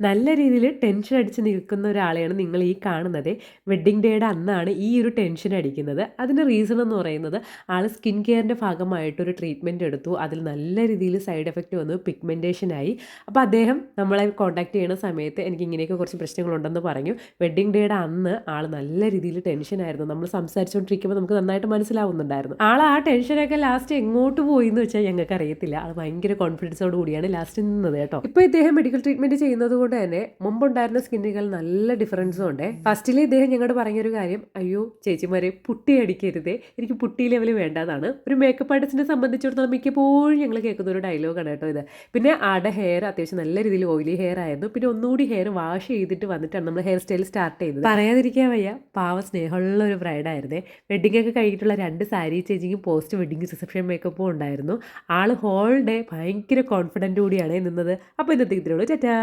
നല്ല രീതിയിൽ ടെൻഷൻ അടിച്ച് നിൽക്കുന്ന ഒരാളെയാണ് നിങ്ങൾ ഈ കാണുന്നത്. വെഡ്ഡിങ് ഡേയുടെ അന്നാണ് ഈ ഒരു ടെൻഷൻ അടിക്കുന്നത്. അതിന്റെ റീസൺ എന്ന് പറയുന്നത് ആൾ സ്കിൻ കെയറിന്റെ ഭാഗമായിട്ടൊരു ട്രീറ്റ്മെന്റ് എടുത്തു. അതിൽ നല്ല രീതിയിൽ സൈഡ് എഫക്റ്റ് വന്നു പിഗ്മെന്റേഷൻ ആയി. അപ്പോൾ അദ്ദേഹം നമ്മളെ കോൺടാക്ട് ചെയ്യുന്ന സമയത്ത് എനിക്ക് ഇങ്ങനെയൊക്കെ കുറച്ച് പ്രശ്നങ്ങളുണ്ടെന്ന് പറഞ്ഞു. വെഡ്ഡിങ് ഡേയുടെ അന്ന് ആൾ നല്ല രീതിയിൽ ടെൻഷൻ ആയിരുന്നു. നമ്മൾ സംസാരിച്ചുകൊണ്ടിരിക്കുമ്പോൾ നമുക്ക് നന്നായിട്ട് മനസ്സിലാവുന്നുണ്ടായിരുന്നു. ആൾ ആ ടെൻഷനൊക്കെ ലാസ്റ്റ് എങ്ങോട്ട് പോയി എന്ന് വെച്ചാൽ ഞങ്ങൾക്ക് അറിയത്തില്ല ആൾ ഭയങ്കര കോൺഫിഡൻസോട് കൂടിയാണ് ലാസ്റ്റ് നിന്നത് കേട്ടോ. ഇപ്പോൾ ഇദ്ദേഹം മെഡിക്കൽ ട്രീറ്റ്മെന്റ് ചെയ്യുന്നത് കൊണ്ട് തന്നെ മുമ്പുണ്ടായിരുന്ന സ്കിന്നുകൾ നല്ല ഡിഫറൻസും ഉണ്ട്. ഫസ്റ്റിൽ ഇദ്ദേഹം ഞങ്ങളോട് പറഞ്ഞൊരു കാര്യം അയ്യോ ചേച്ചിമാരെ പുട്ടി അടിക്കരുതേ. എനിക്ക് പുട്ടി ലെവൽ വേണ്ടതാണ് ഒരു മേക്കപ്പ് ആർട്ടിസ്റ്റിനെ സംബന്ധിച്ചിടത്തോളം മിക്കപ്പോഴും ഞങ്ങൾ കേൾക്കുന്ന ഒരു ഡയലോഗാണ് കേട്ടോ ഇത്. പിന്നെ ആടെ ഹെയർ അത്യാവശ്യം നല്ല രീതിയിൽ ഓയിലി ഹെയർ ആയിരുന്നു. പിന്നെ ഒന്നുകൂടി ഹെയർ വാഷ് ചെയ്തിട്ട് വന്നിട്ടാണ് നമ്മൾ ഹെയർ സ്റ്റൈൽ സ്റ്റാർട്ട് ചെയ്തത്. പറയാതിരിക്കാൻ വയ്യ പാവ സ്നേഹമുള്ള ഒരു ബ്രൈഡായിരുന്നേ വെഡിങ് ഒക്കെ കഴിഞ്ഞിട്ടുള്ള രണ്ട് സാരി ചേഞ്ചിങ്ങും പോസ്റ്റ് വെഡിങ് റിസപ്ഷൻ മേക്കപ്പും ഉണ്ടായിരുന്നു. ആൾ ഹോൾ ഡേ ഭയങ്കര കോൺഫിഡന്റ് കൂടിയാണ് നിന്നത്. അപ്പോൾ ഇന്നത്തെ ഇതിലുള്ളൂ ചേട്ടാ